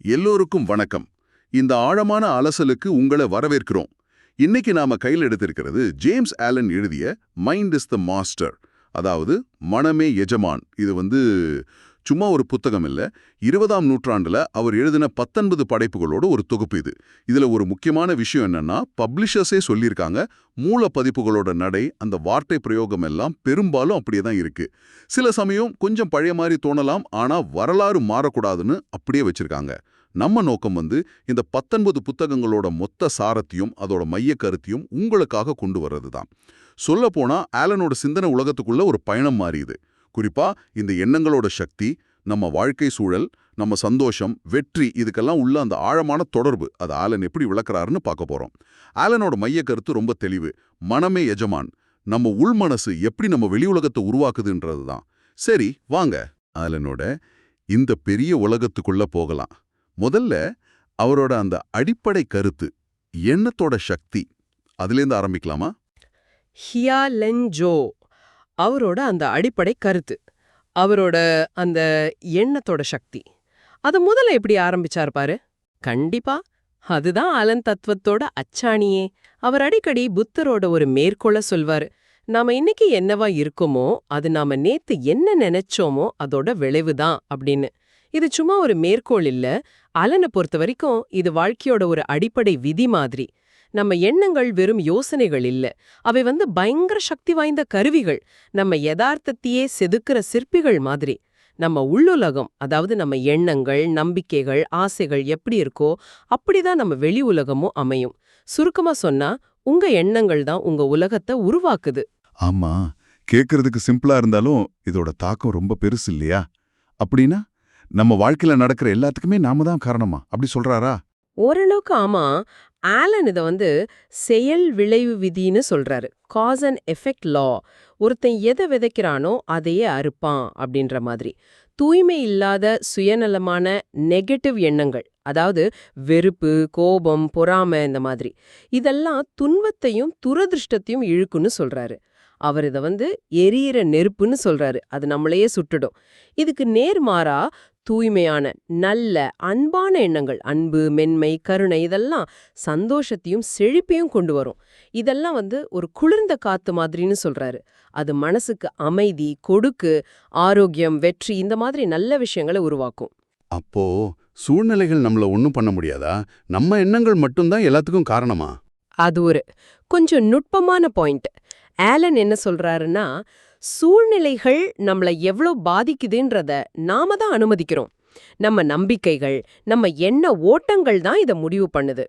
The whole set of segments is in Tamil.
எல்லோருக்கும் வணக்கம். இந்த ஆழமான அலசலுக்கு உங்களை வரவேற்கிறோம். இன்னைக்கு நாம கையில் எடுத்திருக்கிறது ஜேம்ஸ் ஆலன் எழுதிய மைண்ட் இஸ் த மாஸ்டர். அதாவது மனமே எஜமான். இது வந்து சும்மா ஒரு புத்தகம் இல்ல. இருபதாம் நூற்றாண்டுல அவர் எழுதின பத்தொன்பது படைப்புகளோட ஒரு தொகுப்பு இது. இதுல ஒரு முக்கியமான விஷயம் என்னன்னா பப்ளிஷர்ஸே சொல்லியிருக்காங்க மூல பதிப்புகளோட நடை அந்த வார்த்தை பிரயோகம் எல்லாம் பெரும்பாலும் அப்படியே தான் இருக்கு. சில சமயம் கொஞ்சம் பழைய மாதிரி தோணலாம் ஆனா வரலாறு மாறக்கூடாதுன்னு அப்படியே வச்சிருக்காங்க. நம்ம நோக்கம் வந்து இந்த பத்தொன்பது புத்தகங்களோட மொத்த சாரத்தையும் அதோட மைய கருத்தையும் உங்களுக்காக கொண்டு வர்றது தான். சொல்லப்போனால் ஆலனோட சிந்தனை உலகத்துக்குள்ள ஒரு பயணம் மாறியுது. குறிப்பா இந்த எண்ணங்களோட சக்தி நம்ம வாழ்க்கை சூழல் நம்ம சந்தோஷம் வெற்றி இதுக்கெல்லாம் உள்ள அந்த ஆழமான தொடர்பு அது ஆலன் எப்படி விளக்குறாருன்னு பார்க்க போறோம். ஆலனோட மைய கருத்து ரொம்ப தெளிவு. மனமே எஜமான். நம்ம உள்மனசு எப்படி நம்ம வெளி உலகத்தை உருவாக்குதுன்றது தான். சரி வாங்க. ஆலனோட இந்த பெரிய உலகத்துக்குள்ள போகலாம். முதல்ல அவரோட அந்த அடிப்படை கருத்து எண்ணத்தோட சக்தி அதுலேருந்து ஆரம்பிக்கலாமா? ஹியா லென் ஜோ அவரோட அந்த அடிப்படை கருத்து. அவரோட அந்த எண்ணத்தோட சக்தி. அத முதல்ல எப்படி ஆரம்பிச்சார் பாரு? கண்டிப்பா அதுதான் அலன் தத்துவத்தோட அச்சாணியே. அவர் அடிக்கடி புத்தரோட ஒரு மேற்கோள சொல்வாரு நாம இன்னைக்கு என்னவா இருக்கோமோ அது நாம நேத்து என்ன நினைச்சோமோ அதோட விளைவுதான் அப்படின்னு. இது சும்மா ஒரு மேற்கோள் இல்ல அலனை பொறுத்த வரைக்கும் இது வாழ்க்கையோட ஒரு அடிப்படை விதி மாதிரி. நம்ம எண்ணங்கள் வெறும் யோசனைகள் இல்ல. அவை வந்து பயங்கர சக்தி வாய்ந்த கருவிகள். நம்ம யதார்த்தத்தையே செதுக்குற சிற்பிகள் மாதிரி. நம்ம உள்ளுலகம் அதாவது நம்ம எண்ணங்கள் நம்பிக்கைகள் ஆசைகள் எப்படி இருக்கோ அப்படிதான் நம்ம வெளி உலகமும் அமையும். சுருக்கமா சொன்னா உங்க எண்ணங்கள் தான் உங்க உலகத்தை உருவாக்குது. ஆமா கேட்கறதுக்கு சிம்பிளா இருந்தாலும் இதோட தாக்கம் ரொம்ப பெருசு இல்லையா? அப்படின்னா நம்ம வாழ்க்கையில நடக்கிற எல்லாத்துக்குமே நாம தான் காரணமா? அப்படி சொல்றாரா? ஓரளவுக்கு ஆமா. ஆலன் இத வந்து செயல் விளைவு விதின்னு சொல்றாரு. காஸ் அண்ட் எஃபெக்ட் லா ஒருத்தன் எதை விதைக்கிறானோ அதையே அறுப்பான் அப்படின்ற மாதிரி. தூய்மை இல்லாத சுயநலமான நெகட்டிவ் எண்ணங்கள் அதாவது வெறுப்பு கோபம் பொறாமை இந்த மாதிரி. இதெல்லாம் துன்பத்தையும் துரதிருஷ்டத்தையும் இழுக்குன்னு சொல்றாரு. அவர் இத வந்து எரியிற நெருப்புன்னு சொல்றாரு. அது நம்மளையே சுட்டுடும். இதுக்கு நேர்மாறா தூய்மையான நல்ல அன்பான எண்ணங்கள் அன்பு மென்மை கருணை இதெல்லாம் சந்தோஷத்தையும் செழிப்பையும் கொண்டு வரும். இதெல்லாம் வந்து ஒரு குளிர்ந்த காத்து மாதிரின்னு சொல்றாரு. அது மனசுக்கு அமைதி கொடுக்கு ஆரோக்கியம் வெற்றி இந்த மாதிரி நல்ல விஷயங்களை உருவாக்கும். அப்போ சூழ்நிலைகள் நம்மள ஒண்ணும் பண்ண முடியாதா? நம்ம எண்ணங்கள் மட்டும்தான் எல்லாத்துக்கும் காரணமா? அது ஒரு கொஞ்சம் நுட்பமான பாயிண்ட். ஆலன் என்ன சொல்றாருன்னா சூழ்நிலைகள் நம்மள எவ்வளோ பாதிக்குதுன்றத நாம தான் அனுமதிக்கிறோம். நம்ம நம்பிக்கைகள் நம்ம எண்ண ஓட்டங்கள் தான் இதை முடிவு பண்ணுது.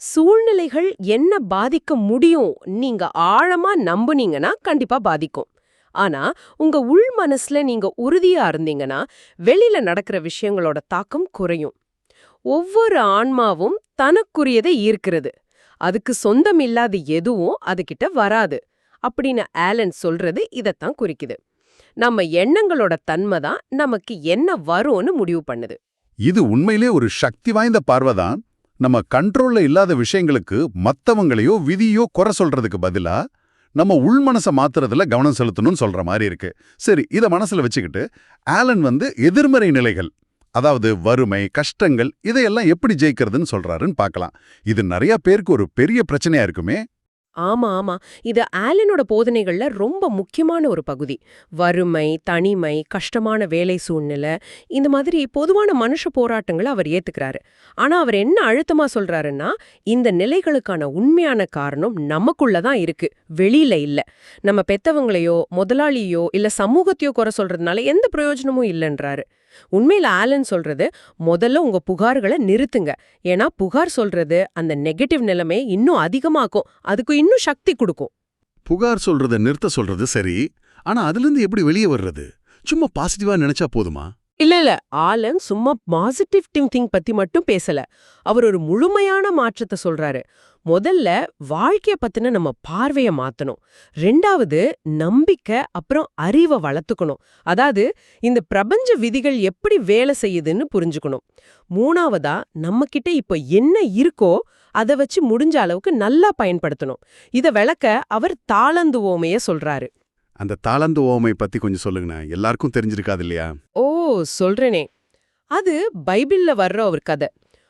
சூழ்நிலைகள் என்ன பாதிக்க முடியும் நீங்க ஆழமா நம்புனீங்கன்னா கண்டிப்பா பாதிக்கும். ஆனா உங்க உள் மனசுல நீங்க உறுதியா இருந்தீங்கன்னா வெளியில நடக்கிற விஷயங்களோட தாக்கம் குறையும். ஒவ்வொரு ஆன்மாவும் தனக்குரியதை ஈர்க்கிறது. அதுக்கு சொந்தம் இல்லாத எதுவும் அதுகிட்ட வராது. அப்படின்னு ஆலன் சொல்றது இதத்தான் குறிக்குது. நம்ம எண்ணங்களோட தன்மை தான் நமக்கு என்ன வரும்னு முடிவு பண்ணுது. இது உண்மையிலே ஒரு சக்தி வாய்ந்த பார்வைதான் நம்ம கண்ட்ரோல்ல இல்லாத விஷயங்களுக்கு மத்தவங்களையோ விதியோ குறை சொல்றதுக்கு பதிலா நம்ம உள்மனசை மாத்துறதுல கவனம் செலுத்தணும்னு சொல்ற மாதிரி இருக்கு. சரி இத மனசுல வச்சுக்கிட்டு ஆலன் வந்து எதிர்மறை நிலைகள் அதாவது வறுமை கஷ்டங்கள் இதையெல்லாம் எப்படி ஜெயிக்கிறதுன்னு சொல்றாருன்னு பார்க்கலாம். இது நிறைய பேருக்கு ஒரு பெரிய பிரச்சனையா இருக்குமே ஆமா ஆமா. இது ஆலனோட போதனைகள்ல ரொம்ப முக்கியமான ஒரு பகுதி. வறுமை தனிமை கஷ்டமான வேலை சூழ்நிலை இந்த மாதிரி பொதுவான மனுஷ போராட்டங்களை அவர் ஏத்துக்கிறாரு. ஆனா அவர் என்ன அழுத்தமா சொல்றாருன்னா இந்த நிலைகளுக்கான உண்மையான காரணம் நமக்குள்ள தான் இருக்கு. வெளியில இல்ல. நம்ம பெத்தவங்களையோ முதலாளியோ இல்ல சமூகத்தையோ குறை சொல்றதுனால எந்த பிரயோஜனமும் இல்லைன்றாரு. உண்மையில ஆலன் சொல்றது முதல்ல உங்க புகார்களை நிறுத்துங்க. ஏன்னா புகார் சொல்றது அந்த நெகட்டிவ் நிலைமையை இன்னும் அதிகமாக்கும். அதுக்கு இன்னும் சக்தி கொடுக்கும். புகார் சொல்றத நிறுத்த சொல்றது சரி ஆனா அதுல இருந்து எப்படி வெளியே வர்றது? சும்மா பாசிட்டிவா நினைச்சா போதுமா? இல்ல இல்ல. ஆலன் சும்மா பாசிட்டிவ் திங்கிங் பத்தி மட்டும் பேசல. அவர் ஒரு முழுமையான மாற்றத்தை சொல்றாரு. முதல்ல வாழ்க்கைய பத்தின நம்ம பார்வைய மாத்தணும். ரெண்டாவது நம்பிக்கை அப்புறம் அறிவை வளர்த்துக்கணும். அதாவது இந்த பிரபஞ்ச விதிகள் எப்படி வேலை செய்யுதுன்னு புரிஞ்சுக்கணும். மூணாவதா நம்ம கிட்ட இப்ப என்ன இருக்கோ அதை வச்சு முடிஞ்ச அளவுக்கு நல்லா பயன்படுத்தணும். இத விளக்க அவர் தாளந்துவோமைய சொல்றாரு. அந்த தாளந்து ஓமை பத்தி கொஞ்சம் சொல்லுங்கண்ணா. எல்லாருக்கும் தெரிஞ்சிருக்காது இல்லையா ஓ சொல்றேனே. அது பைபிள்ல வர்ற ஒரு கதை.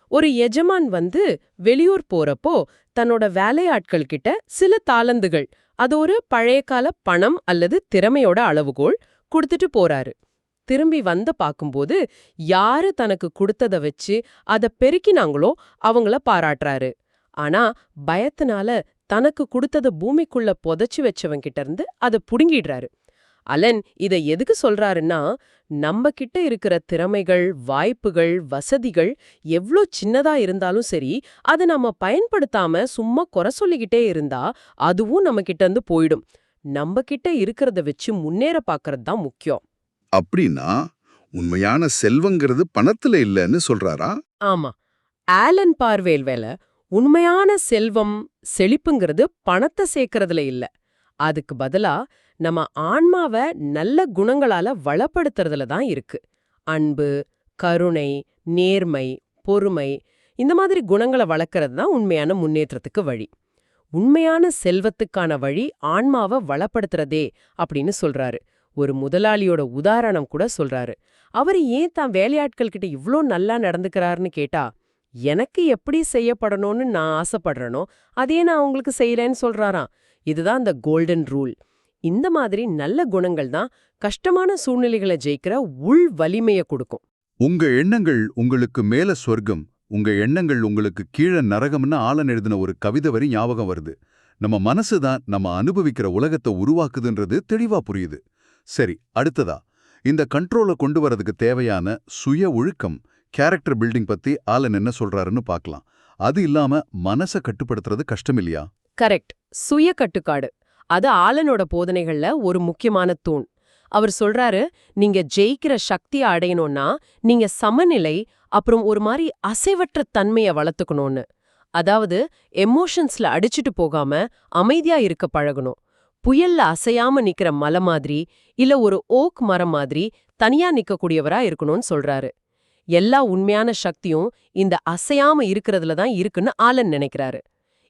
ஒரு எஜமான் வந்து வெளியூர் போறப்போ தன்னோட வேலையாட்கள் கிட்ட சில தாளந்துகள் அது ஒரு பழைய கால பணம் அல்லது திறமையோட அளவுகோல் கொடுத்துட்டு போறாரு. திரும்பி வந்த பார்க்கும்போது யாரு தனக்கு கொடுத்தத வச்சு அத பெருக்கினாங்களோ அவங்கள பாராட்டுறாரு. ஆனா பயத்தினால தனக்கு கொடுத்தத பூமிக்குள்ள புதைச்சு வச்சவன் கிட்ட இருந்து அதை புடுங்கிடுறாரு. அலன் இத எதுக்கு சொல்றாருன்னா நம்ம கிட்ட இருக்கிற திறமைகள் வாய்ப்புகள் வசதிகள் எவ்ளோ சின்னதா இருந்தாலும் சரி அதை நம்ம பயன்படுத்தாம சும்மா குறை சொல்லிக்கிட்டே இருந்தா அதுவும் நம்ம கிட்ட இருந்து போயிடும். நம்ம கிட்ட இருக்கிறத வச்சு முன்னேற பாக்குறது தான் முக்கியம். அப்படின்னா உண்மையான செல்வங்கிறது பணத்துல இல்லைன்னு சொல்றாரா? ஆமா. ஆலன் பார்வேல் வேல உண்மையான செல்வம் செழிப்புங்கிறது பணத்தை சேர்க்கறதுல இல்ல. அதுக்கு பதிலா நம்ம ஆன்மாவை நல்ல குணங்களால வளப்படுத்துறதுல தான் இருக்கு. அன்பு கருணை நேர்மை பொறுமை இந்த மாதிரி குணங்களை வளர்க்கறது தான் உண்மையான முன்னேற்றத்துக்கு வழி. உண்மையான செல்வத்துக்கான வழி ஆன்மாவை வளப்படுத்துறதே அப்படின்னு சொல்றாரு. ஒரு முதலாளியோட உதாரணம் கூட சொல்றாரு. அவர் ஏன் தான் வேலையாட்கள் கிட்ட இவ்ளோ நல்லா நடந்துக்கிறாருன்னு கேட்டா எனக்கு எப்படி செய்யப்படணும்னு நான் ஆசைப்படுறேனோ அதையே நான் உங்களுக்கு செய்யறேன்னு சொல்றாராம். இதுதான் இந்த கோல்டன் ரூல் இந்த மாதிரி நல்ல குணங்கள் தான் கஷ்டமான சூழ்நிலைகளை ஜெயிக்கிற உள் வலிமையை கொடுக்கும். உங்க எண்ணங்கள் உங்களுக்கு மேல சொர்க்கம் உங்க எண்ணங்கள் உங்களுக்கு கீழே நரகம்னு ஆளன் எழுதின ஒரு கவிதை வரி ஞாபகம் வருது. நம்ம மனசு தான் நம்ம அனுபவிக்கிற உலகத்தை உருவாக்குதுன்றது தெளிவா புரியுது. சரி அடுத்ததா. இந்த கண்ட்ரோலை கொண்டு வரதுக்கு தேவையான சுய ஒழுக்கம் கேரக்டர் பில்டிங் பத்தி ஆலன் என்ன சொல்றாருன்னு பார்க்கலாம் அது இல்லாம மனசை கட்டுப்படுத்துறது கஷ்டம் இல்லையா கரெக்ட் சுய கட்டுக்காடு. அது ஆலனோட போதனைகள்ல ஒரு முக்கியமான தூண். அவர் சொல்றாரு நீங்க ஜெயிக்கிற சக்தியை அடையணும்னா நீங்க சமநிலை அப்புறம் ஒரு மாதிரி அசைவற்ற தன்மையை வளர்த்துக்கணும்னு. அதாவது எமோஷன்ஸ்ல அடிச்சுட்டு போகாம அமைதியா இருக்க பழகணும். புயல்ல அசையாம நிக்கிற மலை மாதிரி இல்ல ஒரு ஓக் மரம் மாதிரி தனியா நிக்கக்கூடியவரா இருக்கணும்னு சொல்றாரு. எல்லா உண்மையான சக்தியும் இந்த அசையாம இருக்கிறதுல தான் இருக்குன்னு ஆலன் நினைக்கிறாரு.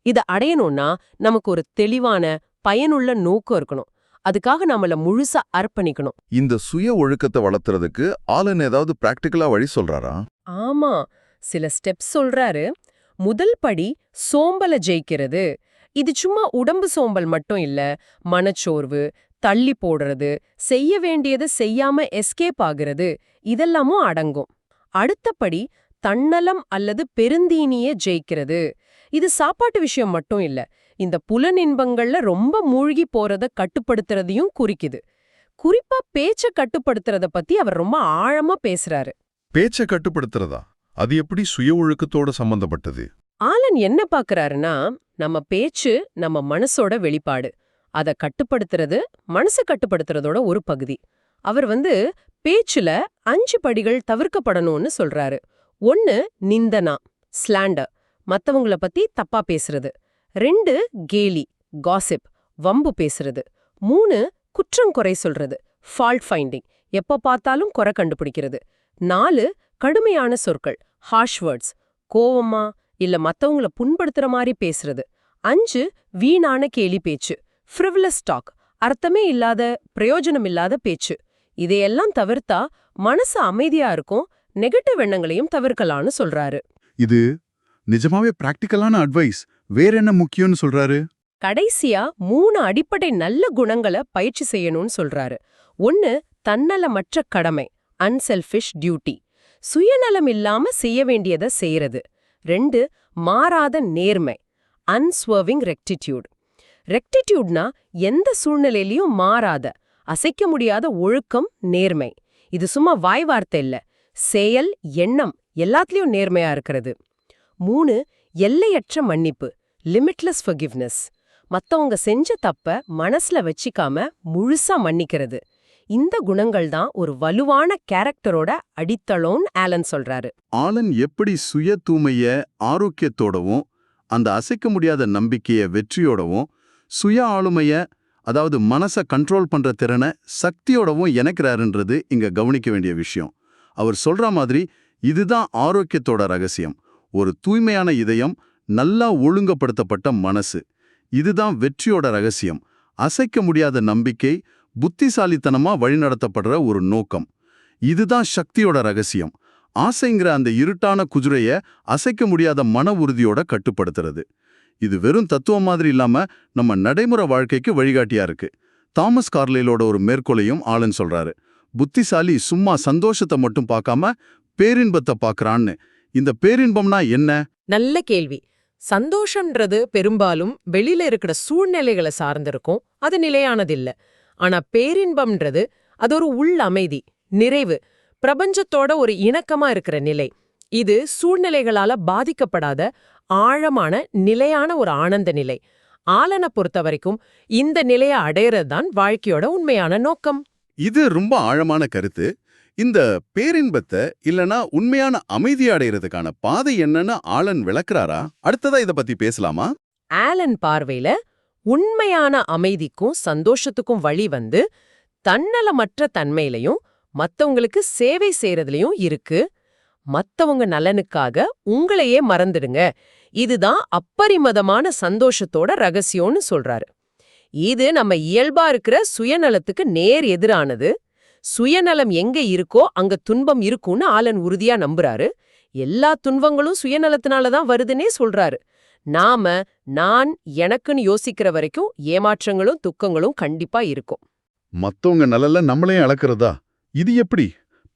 இத அடையணும்னா நமக்கு ஒரு தெளிவான பயனுள்ள நோக்கம் இருக்கணும். அதுக்காக நம்மள முழுசா அர்ப்பணிக்கணும். இந்த சுய ஒழுக்கத்தை வளர்த்துறதுக்கு ஆலன் ஏதாவது பிராக்டிக்கலா வழி சொல்றாரா? ஆமா. சில ஸ்டெப்ஸ் சொல்றாரு. முதல் படி சோம்பல ஜெயிக்கிறது. இது சும்மா உடம்பு சோம்பல் மட்டும் இல்ல. மனச்சோர்வு தள்ளி போடுறது செய்ய வேண்டியதை செய்யாம எஸ்கேப் ஆகிறது இதெல்லாமும் அடங்கும். அடுத்தபடி தன்னலம் அல்லது பெருந்தீனிய ஜெயிக்கிறது. இது சாப்பாட்டு விஷயம் மட்டும் இல்ல இந்த புலனின்பங்கள்ல ரொம்ப மூழ்கி போறத கட்டுப்படுத்துறதையும் குறிக்குது. குறிப்பா பேச்ச கட்டுப்படுத்துறத பத்தி அவர் ரொம்ப ஆழமா பேசுறாரு. பேச்சை கட்டுப்படுத்துறதா? அது எப்படி சுய ஒழுக்கத்தோட சம்பந்தப்பட்டது? ஆலன் என்ன பாக்குறாருன்னா நம்ம பேச்சு நம்ம மனசோட வெளிப்பாடு. அத கட்டுப்படுத்துறது மனசு கட்டுப்படுத்துறதோட ஒரு பகுதி. அவர் வந்து பேச்சுல அஞ்சு படிகள் தவிர்க்கப்படணும்னு சொல்றாரு. ஒன்னு நிந்தனா ஸ்லாண்டர் மத்தவங்கள பத்தி தப்பா பேசுறது. ரெண்டு கேலி காசிப் வம்பு பேசுறது. மூணு குற்றம் குறை சொல்றது ஃபால்ட் ஃபைண்டிங் எப்ப பார்த்தாலும் குறை கண்டுபிடிக்கிறது. நாலு கடுமையான சொற்கள் ஹார்ஷ் வேர்ட்ஸ் கோவமா இல்ல மத்தவங்கள புண்படுத்துற மாதிரி பேசுறது. அஞ்சு வீணான கேலி பேச்சு ஃப்ரிவ்லஸ் டாக் அர்த்தமே இல்லாத பிரயோஜனம் இல்லாத பேச்சு. இதையெல்லாம் தவிர்த்தா மனசு அமைதியா இருக்கும் நெகட்டிவ் எண்ணங்களையும் தவிர்க்கலாம்னு சொல்றாரு. இது நிஜமாவே பிராக்டிக்கலான அட்வைஸ். வேற என்ன முக்கியம்னு சொல்றாரு? கடைசியா மூணு அடிப்படை நல்ல குணங்களை பயிற்சி செய்யணும்னு சொல்றாரு. ஒன்னு தன்னலமற்ற கடமை அன்செல்ஃபிஷ் டியூட்டி சுயநலம் இல்லாம செய்ய வேண்டியதை செய்யறது. ரெண்டு மாறாத நேர்மை அன்ஸ்வர்விங் ரெக்டிடியூட் ரெக்டிடியூட்னா எந்த சூழ்நிலையிலயும் மாறாத அசைக்க முடியாத ஒழுக்கம் நேர்மை. இது சும்மா வாய் வார்த்தை இல்ல. செயல் எண்ணம் எல்லாத்துலயும் நேர்மையா இருக்கிறது. மூணு எல்லையற்ற மன்னிப்பு லிமிட்லெஸ் ஃபர்கிவ்னஸ் மத்தவங்க செஞ்ச தப்ப மனசுல வச்சிக்காம முழுசா மன்னிக்கிறது. இந்த குணங்கள் தான் ஒரு வலுவான கேரக்டரோட அடித்தளோன்னு ஆலன் சொல்றாரு. ஆலன் எப்படி சுய தூய்மைய ஆரோக்கியத்தோடவும் அந்த அசைக்க முடியாத நம்பிக்கைய வெற்றியோடவும் சுய ஆளுமைய அதாவது மனச கண்ட்ரோல் பண்ற திறனை சக்தியோடவும் இணைக்கிறாருன்றது இங்க கவனிக்க வேண்டிய விஷயம். அவர் சொல்கிற மாதிரி இதுதான் ஆரோக்கியத்தோட ரகசியம். ஒரு தூய்மையான இதயம் நல்லா ஒழுங்கப்படுத்தப்பட்ட மனசு. இதுதான் வெற்றியோட ரகசியம். அசைக்க முடியாத நம்பிக்கை புத்திசாலித்தனமா வழிநடத்தப்படுற ஒரு நோக்கம். இதுதான் சக்தியோட ரகசியம். ஆசைங்கிற அந்த இருட்டான குதிரைய அசைக்க முடியாத மன உறுதியோட கட்டுப்படுத்துறது. இது வெறும் தத்துவம் மாதிரி இல்லாம நம்ம நடைமுறை வாழ்க்கைக்கு வழிகாட்டியா இருக்கு. தாமஸ் கார்லைலோட ஒரு மேற்கோளையும் ஆளுன்னு சொல்றாரு. புத்திசாலி சும்மா சந்தோஷத்தை மட்டும் பார்க்காம பேரின்பத்தை பார்க்கறான்னு. இந்த பேரின்பம்னா என்ன? நல்ல கேள்வி. சந்தோஷம்ன்றது பெரும்பாலும் வெளியில இருக்கிற சூழ்நிலைகளை சார்ந்திருக்கும். அது நிலையானதில்ல. ஆனா பேரின்பம்ன்றது அது ஒரு உள் அமைதி நிறைவு பிரபஞ்சத்தோட ஒரு இணக்கமா இருக்கிற நிலை. இது சூழ்நிலைகளால பாதிக்கப்படாத ஆழமான நிலையான ஒரு ஆனந்த நிலை. ஆலனை பொறுத்த வரைக்கும் இந்த நிலையை அடையறது தான் வாழ்க்கையோட உண்மையான நோக்கம். இது ரொம்ப ஆழமான கருத்து. இந்த பேரின்பத்தை இல்லனா உண்மையான அமைதி அடையறதுக்கான பாதை என்னன்னு ஆளன் விளக்குறாரா? அடுத்ததா இத பத்தி பேசலாமா? ஆலன் பார்வையில உண்மையான அமைதிக்கும் சந்தோஷத்துக்கும் வழி வந்து தன்னலமற்ற தன்மையிலையும் மத்தவங்களுக்கு சேவை செய்யறதுலயும் இருக்கு. மத்தவங்க நலனுக்காக உங்களையே மறந்துடுங்க. இதுதான் அப்பரிமதமான சந்தோஷத்தோட ரகசியம்னு சொல்றாரு. இது நம்ம இயல்பா இருக்கிற சுயநலத்துக்கு நேர் எதிரானது. சுயநலம் எங்க இருக்கோ அங்க துன்பம் இருக்கும்னு ஆலன் உறுதியா நம்புறாரு. எல்லா துன்பங்களும் சுயநலத்தினால தான் வருதுன்னே சொல்றாரு. நாம நான் எனக்குன்னு யோசிக்கிற வரைக்கும் ஏமாற்றங்களும் துக்கங்களும் கண்டிப்பா இருக்கும். மத்தவங்க நலல்ல நம்மளையும் அளக்கிறதா? இது எப்படி?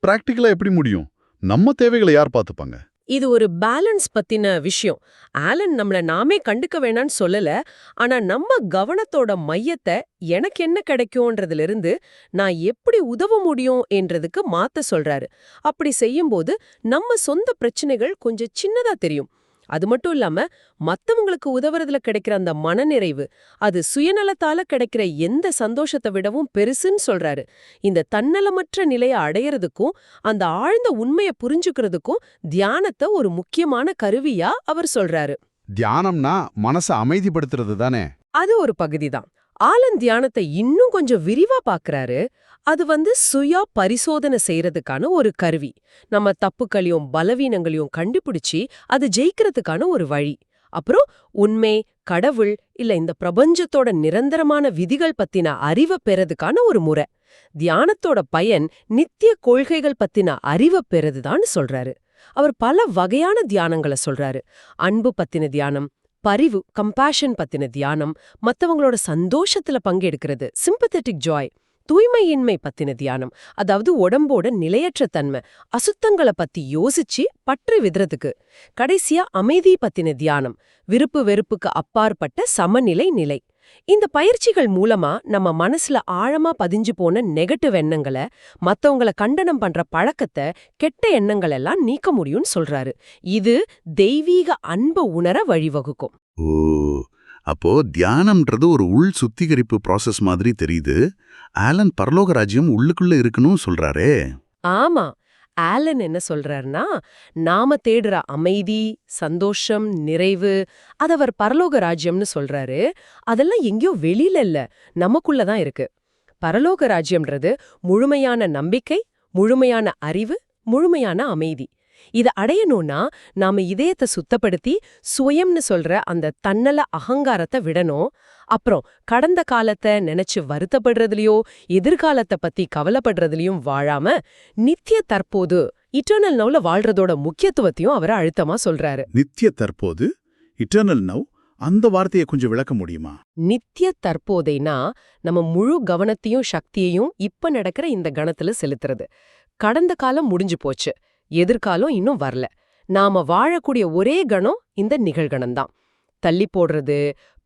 பிராக்டிக்கலா எப்படி முடியும்? நம்ம தேவைகளை யார் பார்த்துப்பாங்க? இது ஒரு பேலன்ஸ் பத்தின விஷயம். ஆலன் நம்மள நாமே கண்டுக்க வேணாம்னு சொல்லல. ஆனா நம்ம கவனத்தோட மையத்தை எனக்கு என்ன கிடைக்கும்ன்றதுல இருந்து நான் எப்படி உதவ முடியும் என்றதுக்கு மாத்த சொல்றாரு. அப்படி செய்யும்போது நம்ம சொந்த பிரச்சனைகள் கொஞ்சம் சின்னதா தெரியும். அது மட்டும் இல்லாம மத்தவங்களுக்கு உதவுறதுல கிடைக்கிற அந்த மனநிறைவு அது சுயநலத்தால கிடைக்கிற எந்த சந்தோஷத்தை விடவும் பெருசுன்னு சொல்றாரு. இந்த தன்னலமற்ற நிலையை அடையறதுக்கும் அந்த ஆழ்ந்த உண்மையை புரிஞ்சுக்கிறதுக்கும் தியானத்தை ஒரு முக்கியமான கருவியா அவர் சொல்றாரு. தியானம்னா மனசை அமைதிப்படுத்துறது தானே? அது ஒரு பகுதிதான். ஆலன் தியானத்தை இன்னும் கொஞ்சம் விரிவா பாக்குறாரு. அது வந்து சுயா பரிசோதனை செய்யறதுக்கான ஒரு கருவி. நம்ம தப்புக்களையும் பலவீனங்களையும் கண்டுபிடிச்சி அது ஜெயிக்கிறதுக்கான ஒரு வழி. அப்புறம் உண்மை கடவுள் இல்ல இந்த பிரபஞ்சத்தோட நிரந்தரமான விதிகள் பத்தின அறிவை பெறதுக்கான ஒரு முறை. தியானத்தோட பயன் நித்திய கொள்கைகள் பத்தின அறிவை பெறதுதான் சொல்றாரு. அவர் பல வகையான தியானங்களை சொல்றாரு. அன்பு பத்தின தியானம் பரிவு கம்பேஷன் பத்தின தியானம் மத்தவங்களோட சந்தோஷத்துல பங்கெடுக்கிறது. சிம்பத்தட்டிக் ஜாய் தூய்மையின்மை பத்தின தியானம். அதாவது உடம்போட நிலையற்ற தன்மை அசுத்தங்களை பத்தி யோசிச்சு பற்று விதறதுக்கு. கடைசியா அமைதி பத்தின தியானம் விருப்பு வெறுப்புக்கு அப்பாற்பட்ட சமநிலை நிலை. இந்த பயிற்சிகள் மூலமா நம்ம மனசுல ஆழமா பதிஞ்சு போன நெகட்டிவ் எண்ணங்களை மத்தவங்கள கண்டனம் பண்ற பழக்கத்தை கெட்ட எண்ணங்கள் எல்லாம் நீக்க முடியும்னு சொல்றாரு. இது தெய்வீக அன்பை உணர வழிவகுக்கும். ஓ அப்போ தியானம்ன்றது ஒரு உள் சுத்திகரிப்பு ப்ராசஸ் மாதிரி தெரியுது. ஆலன் பரலோக ராஜ்யம் உள்ளுக்குள்ள இருக்கணும் சொல்றாரே. ஆமா. ஆலன் என்ன சொல்றாருன்னா நாம தேடுற அமைதி சந்தோஷம் நிறைவு அது அவர் பரலோக ராஜ்யம்னு சொல்றாரு. அதெல்லாம் எங்கேயோ வெளியில இல்ல நமக்குள்ள தான் இருக்கு. பரலோக ராஜ்யம்ன்றது முழுமையான நம்பிக்கை முழுமையான அறிவு முழுமையான அமைதி. இத அடையணும்னா நாம இதயத்தை சுத்தப்படுத்தி சுயம்னு சொல்ற அந்த தன்னல அகங்காரத்தை விடணும். அப்புறம் கடந்த காலத்தை நினைச்சு வருத்தப்படுறதுலயோ எதிர்காலத்தை பத்தி கவலைப்படுறதுலயும் வாழாம நித்திய தற்போது இட்டர்னல் நவ்ல வாழ்றதோட முக்கியத்துவத்தையும் அவர் அழுத்தமா சொல்றாரு. நித்திய தற்போது இட்டர்னல் நவ் அந்த வார்த்தையை கொஞ்சம் விளக்க முடியுமா? நித்திய தற்போதைனா நம்ம முழு கவனத்தையும் சக்தியையும் இப்ப நடக்கிற இந்த கணத்துல செலுத்துறது. கடந்த காலம் முடிஞ்சு போச்சு. எதிர்காலம் இன்னும் வரல. நாம வாழக்கூடிய ஒரே கணம் இந்த நிகழ்கணம்தான். தள்ளி போடுறது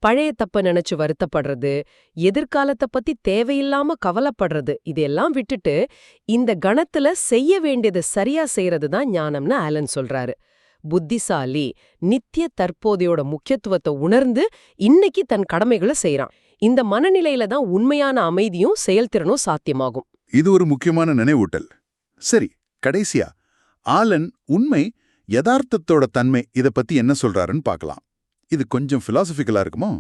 பழைய தப்ப நினைச்சு வருத்தப்படுறது எதிர்காலத்தை பத்தி தேவையில்லாம கவலைப்படுறது இதையெல்லாம் விட்டுட்டு இந்த கணத்துல செய்ய வேண்டியதை சரியா செய்யறது தான் ஞானம்னு ஆலன் சொல்றாரு. புத்திசாலி நித்திய தற்போதையோட முக்கியத்துவத்தை உணர்ந்து இன்னைக்கு தன் கடமைகளை செய்யறான் இந்த மனநிலையில தான் உண்மையான அமைதியும் செயல்திறனும் சாத்தியமாகும். இது ஒரு முக்கியமான நினைவூட்டல். சரி கடைசியா ஆலன் உண்மை யதார்த்தத்தோட தன்மை இத பத்தி என்ன சொல்றாருன்னு பார்க்கலாம் இது கொஞ்சம் பிலாசபிக்கலா இருக்குமோ?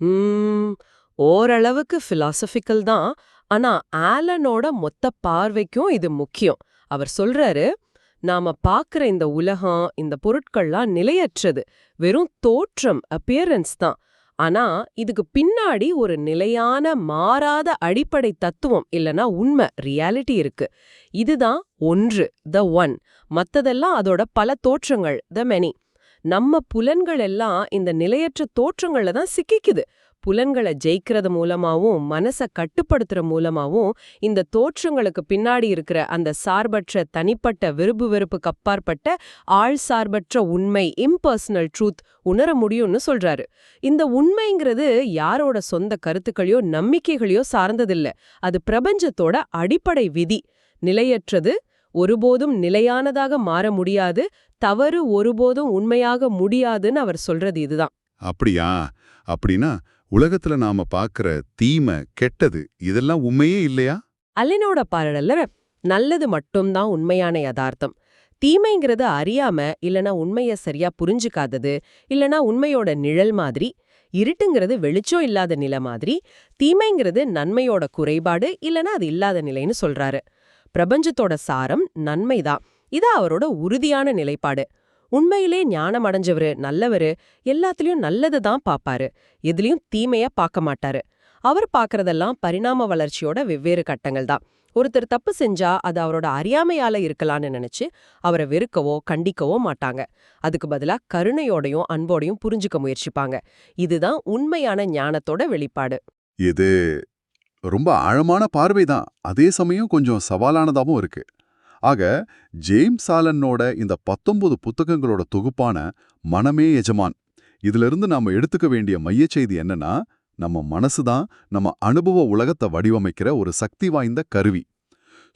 உம், ஓரளவுக்கு பிலாசபிக்கல் தான். ஆனா ஆலனோட மொத்த பார்வைக்கும் இது முக்கியம். அவர் சொல்றாரு நாம பாக்குற இந்த உலகம் இந்த பொருட்கள்லாம் நிலையற்றது. வெறும் தோற்றம் அப்பியரன்ஸ் தான். ஆனா இதுக்கு பின்னாடி ஒரு நிலையான மாறாத அடிப்படை தத்துவம் இல்லனா உண்மை ரியாலிட்டி இருக்கு. இதுதான் ஒன்று த ஒன் மத்ததெல்லாம் அதோட பல தோற்றங்கள் த மெனி நம்ம புலன்கள் எல்லாம் இந்த நிலையற்ற தோற்றங்கள்ல தான் சிக்கிக்குது. புலன்களை ஜெயிக்கிறது மூலமாவும் மனச கட்டுப்படுத்துற மூலமாவும் இந்த தோற்றங்களுக்கு பின்னாடி இருக்கிற அந்த சார்பற்ற தனிப்பட்ட விருப்பு வெறுப்புக்கு அப்பாற்பட்ட ஆள் சார்பற்ற உண்மை இம்பர்சனல் ட்ரூத் உணர முடியும்னு சொல்றாரு. இந்த உண்மைங்கிறது யாரோட சொந்த கருத்துக்களையோ நம்பிக்கைகளையோ சார்ந்ததில்ல. அது பிரபஞ்சத்தோட அடிப்படை விதி. நிலையற்றது ஒருபோதும் நிலையானதாக மாற முடியாது தவறு ஒருபோதும் உண்மையாக முடியாதுன்னு அவர் சொல்றது இதுதான். அப்படியா? அப்படின்னா உலகத்துல நாம பாக்குற தீமை கெட்டது இதெல்லாம் உண்மையே இல்லையா? அல்லனோட பாடல்ல நல்லது மட்டும்தான் உண்மையான யதார்த்தம். தீமைங்கிறது அறியாம இல்லனா உண்மைய சரியா புரிஞ்சுக்காதது இல்லனா உண்மையோட நிழல் மாதிரி இருட்டுங்கிறது வெளிச்சம் இல்லாத நிலை மாதிரி தீமைங்கிறது நன்மையோட குறைபாடு இல்லனா அது இல்லாத நிலைன்னு சொல்றாரு. பிரபஞ்சத்தோட சாரம் நன்மைதான். இது அவரோட உறுதியான நிலைப்பாடு. உண்மையிலே ஞானம் அடைஞ்சவரு நல்லவரு எல்லாத்துலயும் நல்லது தான் பாப்பாரு. எதுலயும் தீமையா பார்க்க மாட்டாரு. அவர் பார்க்கறதெல்லாம் பரிணாம வளர்ச்சியோட வெவ்வேறு கட்டங்கள் தான். ஒருத்தர் தப்பு செஞ்சா அது அவரோட அறியாமையால இருக்கலாம்னு நினைச்சு அவரை வெறுக்கவோ கண்டிக்கவோ மாட்டாங்க. அதுக்கு பதிலா கருணையோடையும் அன்போடையும் புரிஞ்சுக்க முயற்சிப்பாங்க. இதுதான் உண்மையான ஞானத்தோட வெளிப்பாடு. இது ரொம்ப ஆழமான பார்வைதான் அதே சமயம் கொஞ்சம் சவாலானதாவும் இருக்கு. ஆக ஜேம்ஸ் ஆலனோட இந்த பத்தொன்பது புத்தகங்களோட தொகுப்பான மனமே எஜமான். இதிலிருந்து நாம எடுத்துக்க வேண்டிய மையச் செய்தி என்னன்னா நம்ம மனசுதான் நம்ம அனுபவ உலகத்தை வடிவமைக்கிற ஒரு சக்தி வாய்ந்த கருவி.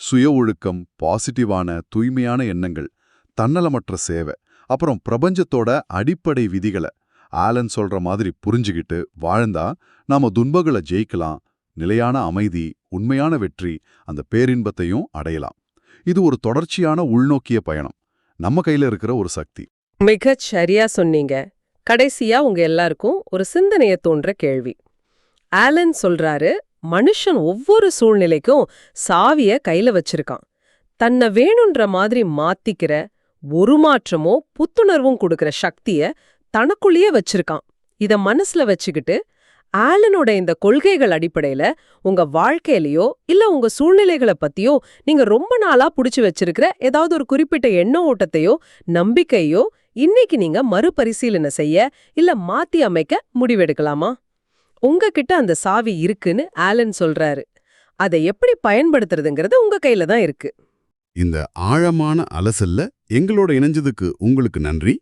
சுய ஒழுக்கம் பாசிட்டிவான தூய்மையான எண்ணங்கள் தன்னலமற்ற சேவை அப்புறம் பிரபஞ்சத்தோட அடிப்படை விதிகளை. ஆலன் சொல்ற மாதிரி புரிஞ்சுகிட்டு வாழ்ந்தா நாம துன்பங்களை ஜெயிக்கலாம் நிலையான அமைதி உண்மையான வெற்றி அந்த பேரின்பத்தையும் அடையலாம். இது ஒரு தொடர்ச்சியான உள்நோக்கிய பயணம். நம்ம கையில இருக்கிற ஒரு சக்தி. மிகச் சரியா சொன்னீங்க. கடைசியா உங்க எல்லாருக்கும் ஒரு சிந்தனைய தோன்ற கேள்வி. ஆலன் சொல்றாரு மனுஷன் ஒவ்வொரு சூழ்நிலைக்கும் சாவிய கையில வச்சிருக்கான். தன்னை வேணுன்ற மாதிரி மாத்திக்கிற ஒரு மாற்றமோ புத்துணர்வும் கொடுக்கிற சக்திய தனக்குள்ளேயே வச்சிருக்கான். இத மனசுல வச்சுக்கிட்டு ஆலனோட இந்த கொள்கைகள் அடிப்படையில உங்க வாழ்க்கையிலயோ இல்ல உங்க சூழ்நிலைகளை பத்தியோ நீங்க ரொம்ப நாளா புடிச்சு வச்சிருக்கிற ஏதாவது ஒரு குறிப்பிட்ட எண்ண ஓட்டத்தையோ நம்பிக்கையோ இன்னைக்கு நீங்க மறுபரிசீலனை செய்ய இல்ல மாத்தி அமைக்க முடிவெடுக்கலாமா? உங்ககிட்ட அந்த சாவி இருக்குன்னு ஆலன் சொல்றாரு. அதை எப்படி பயன்படுத்துறதுங்கிறது உங்க கையில தான் இருக்கு. இந்த ஆழமான அலசல்ல எங்களோட இணைஞ்சதுக்கு உங்களுக்கு நன்றி.